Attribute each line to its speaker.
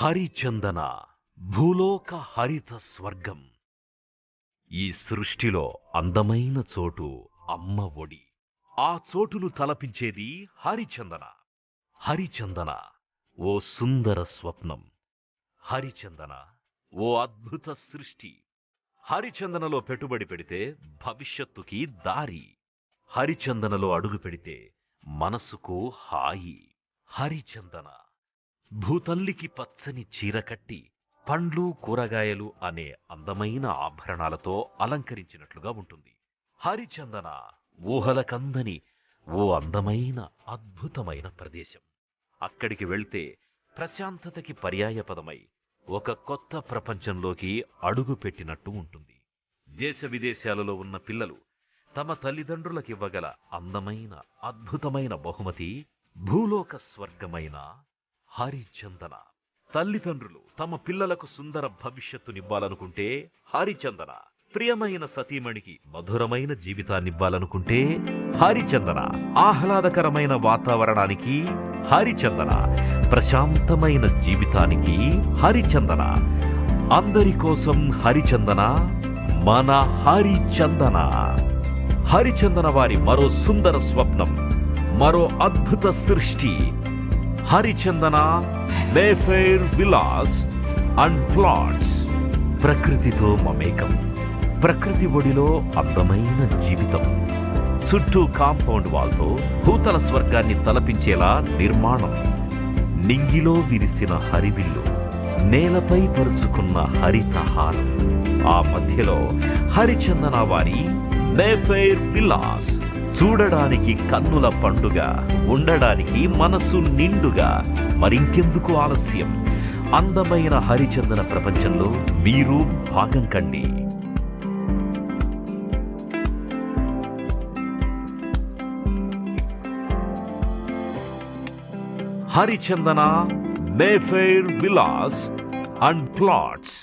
Speaker 1: హరిచందన భూలోక హరిత స్వర్గం. ఈ సృష్టిలో అందమైన చోటు అమ్మ ఒడి. ఆ చోటును తలపించేది హరిచందన. హరిచందన ఓ సుందర స్వప్నం. హరిచందన ఓ అద్భుత సృష్టి. హరిచందనలో పెట్టుబడి పెడితే భవిష్యత్తుకి దారి. హరిచందనలో అడుగు పెడితే మనసుకు హాయి. హరిచందన భూతల్లికి పచ్చని చీర కట్టి పండ్లు కూరగాయలు అనే అందమైన ఆభరణాలతో అలంకరించినట్లుగా ఉంటుంది. హరిచందన ఊహలకందని ఓ అందమైన అద్భుతమైన ప్రదేశం. అక్కడికి వెళ్తే ప్రశాంతతకి పర్యాయపదమై ఒక కొత్త ప్రపంచంలోకి అడుగు పెట్టినట్టు ఉంటుంది. దేశ విదేశాలలో ఉన్న పిల్లలు తమ తల్లిదండ్రులకివ్వగల అందమైన అద్భుతమైన బహుమతి భూలోక స్వర్గమైన హరిచందన. తల్లిదండ్రులు తమ పిల్లలకు సుందర భవిష్యత్తునివ్వాలనుకుంటే హరిచందన. ప్రియమైన సతీమణికి మధురమైన జీవితాన్నివ్వాలనుకుంటే హరిచందన. ఆహ్లాదకరమైన వాతావరణానికి హరిచందన. ప్రశాంతమైన జీవితానికి హరిచందన. అందరి కోసం హరిచందన మన హరిచందన. హరిచందన వారి మరో సుందర స్వప్నం మరో అద్భుత సృష్టి. Harichandana Mayfair villas and plots. ప్రకృతితో మమేకం. ప్రకృతి ఒడిలో అందమైన జీవితం. చుట్టూ కాంపౌండ్ వాల్తో భూతల స్వర్గాన్ని తలపించేలా నిర్మాణం. నింగిలో విరిసిన హరివిల్లు నేలపై పరుచుకున్న హరితహారం ఆ మధ్యలో హరిచందన వారి మేఫైర్ విలాస్. చూడడానికి కన్నుల పండుగ ఉండడానికి మనసు నిండుగా. మరింకెందుకు ఆలస్యం? అందమైన హరిచందన ప్రపంచంలో మీరు భాగం కండి. Harichandana Mayfair villas and plots